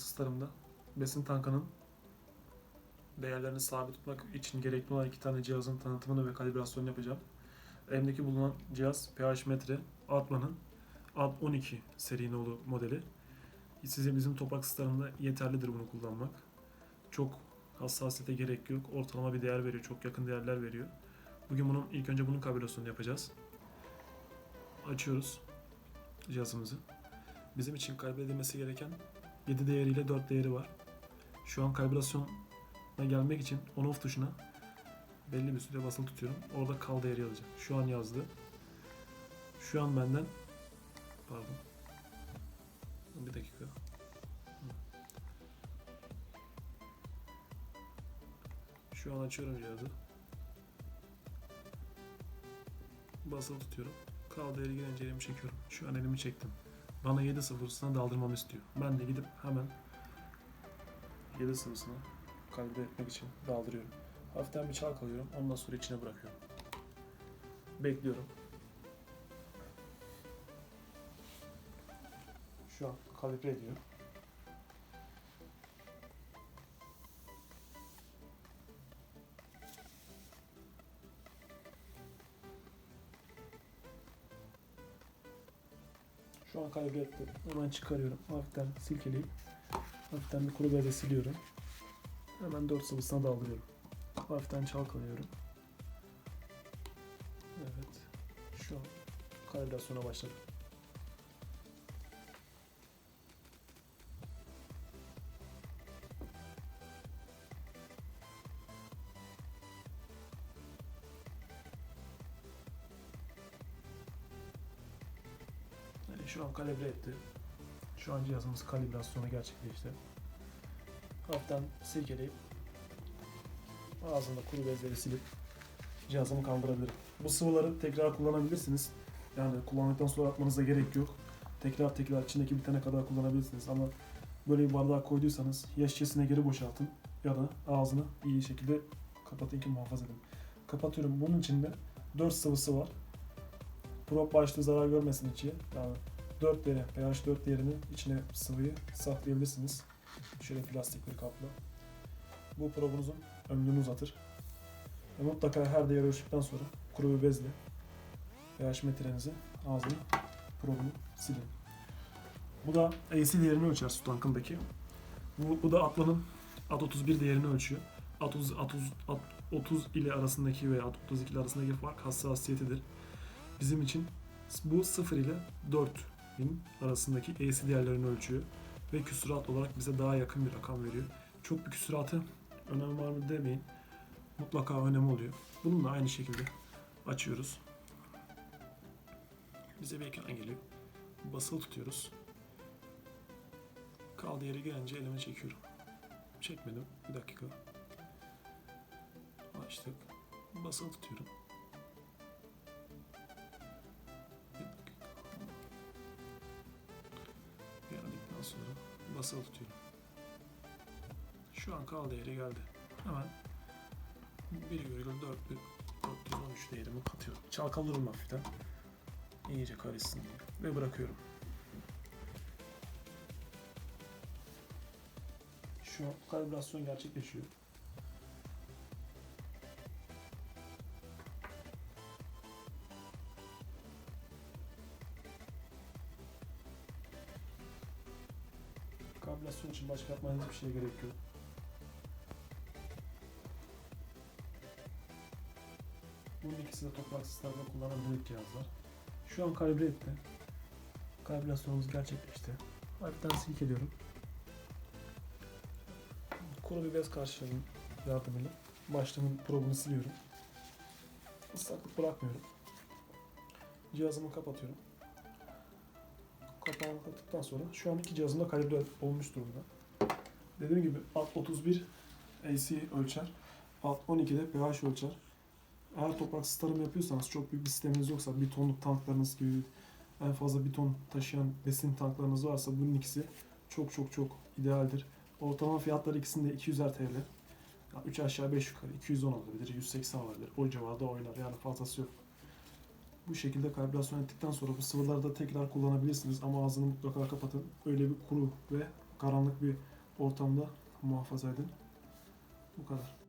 ısıtlarımda besin tankının değerlerini sabit tutmak için gerekli olan iki tane cihazın tanıtımını ve kalibrasyonunu yapacağım. Elimdeki bulunan cihaz pH metre Atman'ın Ad 12 seri nolu modeli. Sizin bizim toprak ısıtlarında yeterlidir bunu kullanmak. Çok hassasiyete gerek yok. Ortalama bir değer veriyor. Çok yakın değerler veriyor. Bugün bunun ilk önce bunun kalibrasyonunu yapacağız. Açıyoruz cihazımızı. Bizim için kaybedilmesi gereken 7 değeriyle 4 değeri var. Şu an kalibrasyona gelmek için on off tuşuna belli bir süre basılı tutuyorum. Orada kal değeri yazacak. Şu an yazdı. Şu an benden pardon. Bir dakika. Şu an açıyorum cihazı. Basılı tutuyorum. Kal değeri gelince elimi çekiyorum. Şu an elimi çektim. Bana 7 sıfırısına daldırmamı istiyor. Ben de gidip hemen 7 sıvısına kalibre etmek için daldırıyorum. Hafiften bir çalkalıyorum. Ondan sonra içine bırakıyorum. Bekliyorum. Şu an kalibre ediyor. Şu an kalibre etti. Hemen çıkarıyorum. Hafiften silkeleyip hafiften bir kuru bezle siliyorum. Hemen 4 sıvısına daldırıyorum. Hafiften çalkalıyorum. Evet. Şu an kalibrasyona başladı. Şu an kalibre etti. Şu an cihazımız kalibrasyonu gerçekleşti. Hafiften silkeleyip ağzında kuru bezleri silip cihazımı kaldırabilirim. Bu sıvıları tekrar kullanabilirsiniz. Yani kullandıktan sonra atmanıza gerek yok. Tekrar tekrar içindeki bitene kadar kullanabilirsiniz ama böyle bir bardağa koyduysanız ya şişesine geri boşaltın ya da ağzını iyi şekilde kapatın ki muhafaza edin. Kapatıyorum. Bunun içinde 4 sıvısı var. Prop başlığı zarar görmesin içi. Yani 4 değeri, pH 4 değerini içine sıvıyı saklayabilirsiniz. Şöyle plastik bir kapla. Bu probunuzun ömrünü uzatır. Ve mutlaka her değer ölçtükten sonra kuru bir bezle pH metrenizi ağzını probunu silin. Bu da AC değerini ölçer su tankındaki. Bu, bu da Atlan'ın At 31 değerini ölçüyor. At 30, at 30, at 30 ile arasındaki veya At 32 ile arasındaki fark hassasiyetidir. Bizim için bu 0 ile 4'in arasındaki AC değerlerini ölçüyor ve küsurat olarak bize daha yakın bir rakam veriyor. Çok bir küsuratı önem var mı demeyin. Mutlaka önemi oluyor. Bununla aynı şekilde açıyoruz. Bize bir ekran geliyor. Basılı tutuyoruz. Kaldığı yere gelince elime çekiyorum. Çekmedim. Bir dakika. Açtık. Basılı tutuyorum. Basılı tutuyorum. Şu an kaldığı yere geldi. Hemen 1,4 413 değerimi katıyorum. Çalkalıyorum hafiften. İyice karışsın diye. Ve bırakıyorum. Şu kalibrasyon gerçekleşiyor. Kalibrasyon için başka yapmanız hiçbir şeye gerek yok. Bunun ikisi de toprak sistemde kullanılan büyük cihazlar. Şu an kalibre etti. Kalibrasyonumuz gerçekleşti. Hafiften silkeliyorum. Kuru bir bez karşılığının yardımıyla başlığımın probunu siliyorum. Islaklık bırakmıyorum. Cihazımı kapatıyorum. Kapağını kapattıktan sonra şu an iki cihazım da kalibre olmuş durumda. Dediğim gibi alt 31 AC ölçer. Alt 12'de pH ölçer. Eğer topraksız tarım yapıyorsanız çok büyük bir sisteminiz yoksa bir tonluk tanklarınız gibi en fazla bir ton taşıyan besin tanklarınız varsa bunun ikisi çok çok çok idealdir. Ortalama fiyatları ikisinde 200'er TL. 3 aşağı 5 yukarı 210 olabilir, 180 olabilir. O civarda oynar yani fazlası yok. Bu şekilde kalibrasyon ettikten sonra bu sıvıları da tekrar kullanabilirsiniz ama ağzını mutlaka kapatın. Öyle bir kuru ve karanlık bir ortamda muhafaza edin. Bu kadar.